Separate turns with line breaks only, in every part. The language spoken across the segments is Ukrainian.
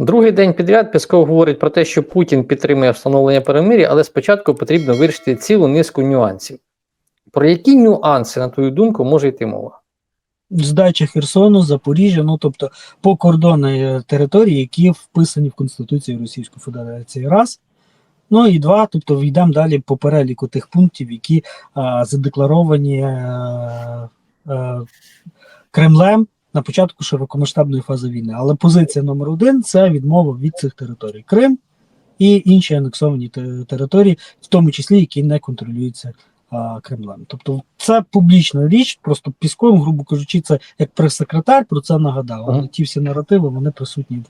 Другий день підряд Песков говорить про те, що Путін підтримує встановлення перемир'я, але спочатку потрібно вирішити цілу низку нюансів. Про які нюанси, на твою думку, може йти мова?
Здача Херсону, Запоріжжя, ну тобто по кордони території, які вписані в Конституції Російської Федерації. Раз. Ну і два, тобто війдемо далі по переліку тих пунктів, які а, задекларовані е, е, Кремлем на початку широкомасштабної фази війни. Але позиція номер один це відмова від цих територій. Крим і інші анексовані території, в тому числі які не контролюються а, Кремлем. Тобто це публічна річ, просто піском, грубо кажучи, це як прес-секретар про це нагадав. Але ті всі наративи вони присутні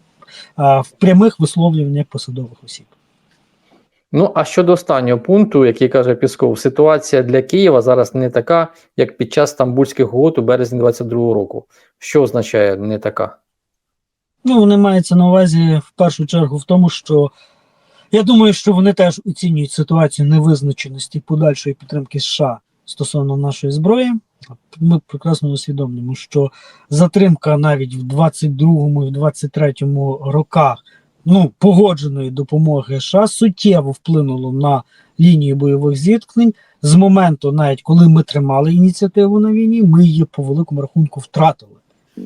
а, в прямих висловлюваннях посадових осіб.
Ну а щодо останнього пункту, який каже Пісков, ситуація для Києва зараз не така, як під час стамбульських угод у березні 22-го року. Що означає не така?
Ну, вони мається на увазі в першу чергу в тому, що я думаю, що вони теж оцінюють ситуацію невизначеності подальшої підтримки США стосовно нашої зброї. Ми прекрасно усвідомлюємо, що затримка навіть в 22-му і в 23-му роках ну, погодженої допомоги США суттєво вплинуло на лінію бойових зіткнень. З моменту, навіть коли ми тримали ініціативу на війні, ми її по великому рахунку втратили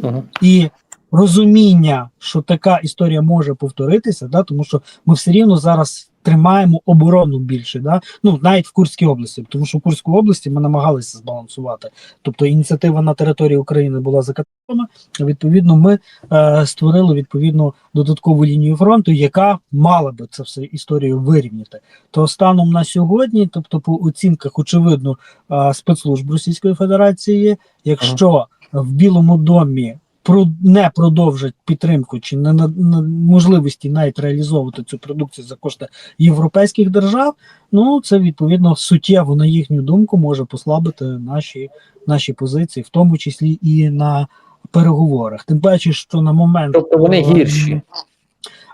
Угу.
і розуміння, що така історія може повторитися, да, тому що ми все рівно зараз тримаємо оборону більше, да, ну навіть в Курській області, тому що в Курській області ми намагалися збалансувати. Тобто ініціатива на території України була закатована. Відповідно, ми е, створили відповідно додаткову лінію фронту, яка мала би це все історію вирівняти. То станом на сьогодні, тобто по оцінках, очевидно, е, спецслужб Російської Федерації, якщо в Білому домі не продовжать підтримку чи не на, на можливості навіть реалізовувати цю продукцію за кошти європейських держав, ну це відповідно суттєво на їхню думку може послабити наші, наші позиції, в тому числі і на переговорах. Тим паче, що на момент
Тобто вони гірші.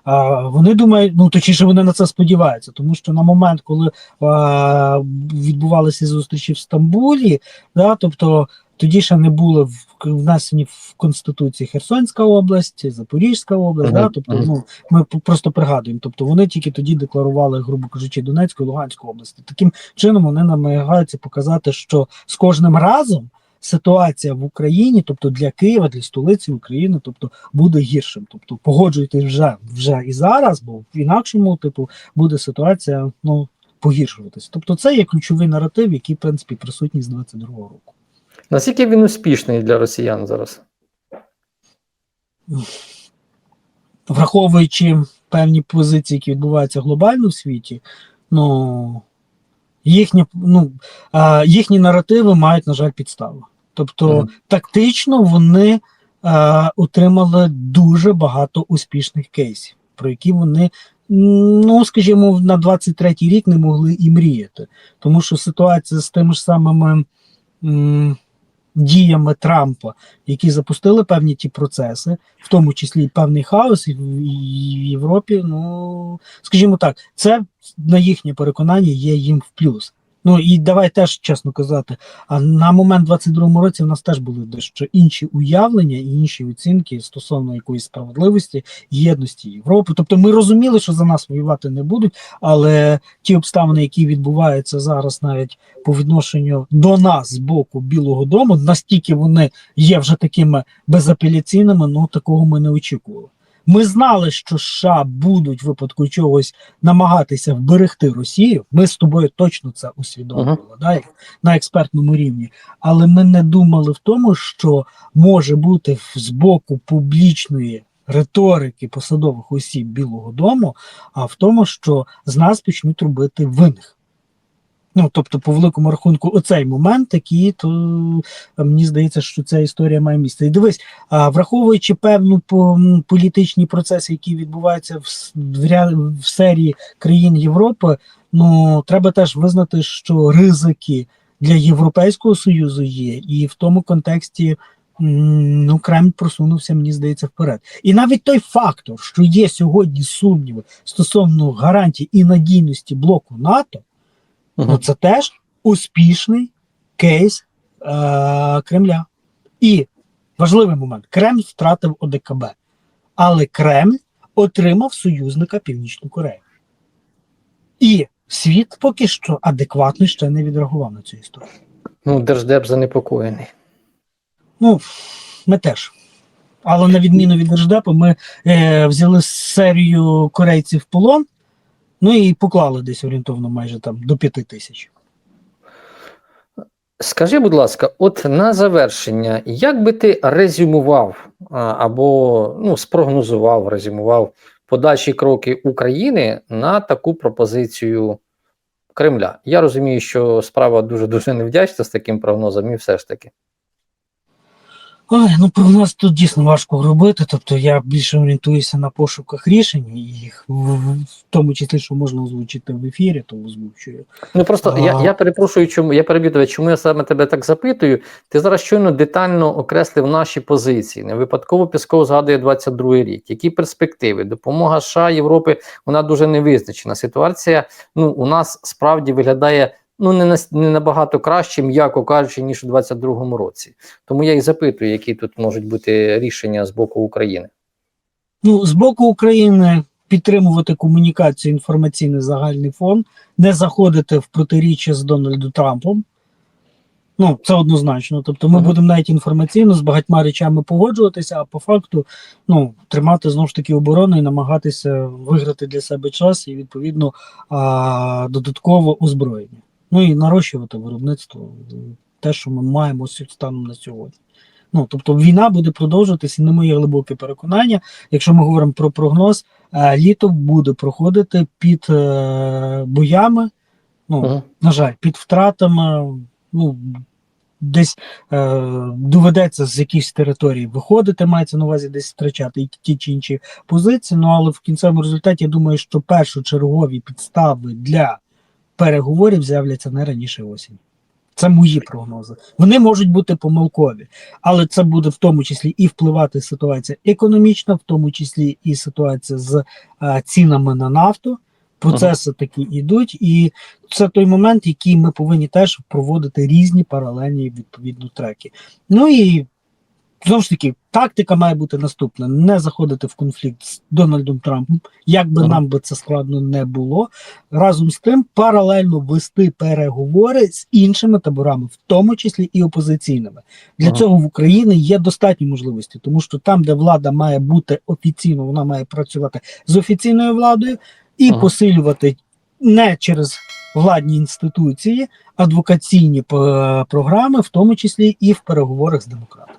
а, вони думають, ну точніше, вони на це сподіваються, тому що на момент, коли а, відбувалися зустрічі в Стамбулі, да, тобто тоді ще не були внесені в Конституції Херсонська область, Запорізька область, да, тобто
мгм.
ну, ми просто пригадуємо. Тобто вони тільки тоді декларували, грубо кажучи, Донецьку і Луганську області. Таким чином вони намагаються показати, що з кожним разом. Ситуація в Україні, тобто для Києва, для столиці України, тобто буде гіршим. Тобто погоджуйтесь вже вже і зараз, бо в інакшому, типу, буде ситуація ну погіршуватись. Тобто, це є ключовий наратив, який в принципі присутній з 22-го року.
Наскільки він успішний для росіян зараз?
Враховуючи певні позиції, які відбуваються глобально в світі, ну їхні, ну, а, їхні наративи мають, на жаль, підставу. Тобто,
Мгм.
тактично вони а, отримали дуже багато успішних кейсів, про які вони, ну скажімо, на 23-й рік не могли і мріяти. Тому що ситуація з тими ж самими. м, Діями Трампа, які запустили певні ті процеси, в тому числі певний хаос і в Європі. Ну скажімо так, це на їхнє переконання є їм в плюс. Ну і давай теж чесно казати. А на момент 22-му році в нас теж були дещо інші уявлення і інші оцінки стосовно якоїсь справедливості, єдності Європи. Тобто ми розуміли, що за нас воювати не будуть, але ті обставини, які відбуваються зараз, навіть по відношенню до нас з боку Білого Дому, настільки вони є вже такими безапеляційними, ну такого ми не очікували. Ми знали, що США будуть в випадку чогось намагатися вберегти Росію. Ми з тобою точно це усвідомлювали, да, на експертному рівні. Але ми не думали в тому, що може бути з боку публічної риторики посадових осіб Білого Дому, а в тому, що з нас почнуть робити винних. Ну, тобто, по великому рахунку, оцей момент такий, то е, мені здається, що ця історія має місце. І дивись, а, враховуючи певну по, політичні процеси, які відбуваються в, в, серії країн Європи, ну треба теж визнати, що ризики для Європейського Союзу є, і в тому контексті. Ну, Кремль просунувся, мені здається, вперед. І навіть той фактор, що є сьогодні сумніви стосовно гарантій і надійності блоку НАТО. Ну, це теж успішний кейс е- Кремля. І важливий момент: Кремль втратив ОДКБ, але Кремль отримав союзника Північну Корею. І світ поки що адекватно ще не відреагував на цю історію.
Ну, Держдеп занепокоєний.
Ну, ми теж. Але на відміну від Держдепу, ми е, взяли серію корейців в полон, ну і поклали десь орієнтовно майже там до п'яти тисяч.
Скажи, будь ласка, от на завершення, як би ти резюмував або ну, спрогнозував, резюмував подальші кроки України на таку пропозицію Кремля? Я розумію, що справа дуже дуже невдячна з таким прогнозом, і все ж таки.
Ой, ну прогноз тут дійсно важко робити. Тобто я більше орієнтуюся на пошуках рішень, і їх в, тому числі, що можна озвучити в ефірі, то озвучую.
Ну просто я,
А.
я перепрошую, чому я переб'ю тебе, чому я саме тебе так запитую. Ти зараз щойно детально окреслив наші позиції. Не випадково Пісков згадує 22-й рік. Які перспективи? Допомога США, Європи вона дуже невизначена. Ситуація ну у нас справді виглядає ну не, нас- не набагато краще, м'яко кажучи, ніж у 22-му році. Тому я і запитую, які тут можуть бути рішення з боку України.
Ну, з боку України підтримувати комунікацію, інформаційний загальний фон, не заходити в протиріччя з Дональдом Трампом. Ну, це однозначно. Тобто, ми
Мгм.
будемо навіть інформаційно з багатьма речами погоджуватися, а по факту ну, тримати знову ж таки оборону і намагатися виграти для себе час і відповідно а, додатково озброєння. Ну і нарощувати виробництво, те, що ми маємо станом на сьогодні. Ну, тобто війна буде продовжуватися, не моє глибоке переконання. Якщо ми говоримо про прогноз, е, літо буде проходити під е, боями, ну,
Мгм.
на жаль, під втратами. Ну, десь е, доведеться з якихось територій виходити, мається на увазі десь втрачати і ті чи інші позиції. Ну але в кінцевому результаті я думаю, що першочергові підстави для переговорів з'являться не раніше осінь. Це мої прогнози. Вони можуть бути помилкові, але це буде в тому числі і впливати ситуація економічна, в тому числі і ситуація з е, цінами на нафту. Процеси такі йдуть, і це той момент, який ми повинні теж проводити різні паралельні відповідно треки. Ну і знову ж таки, тактика має бути наступна: не заходити в конфлікт з Дональдом Трампом, як би
Ага.
нам би це складно не було. Разом з тим, паралельно вести переговори з іншими таборами, в тому числі і опозиційними. Для
Ага.
цього в Україні є достатні можливості, тому що там, де влада має бути офіційно, вона має працювати з офіційною владою і
Ага.
посилювати не через владні інституції, адвокаційні е, програми, в тому числі і в переговорах з демократами.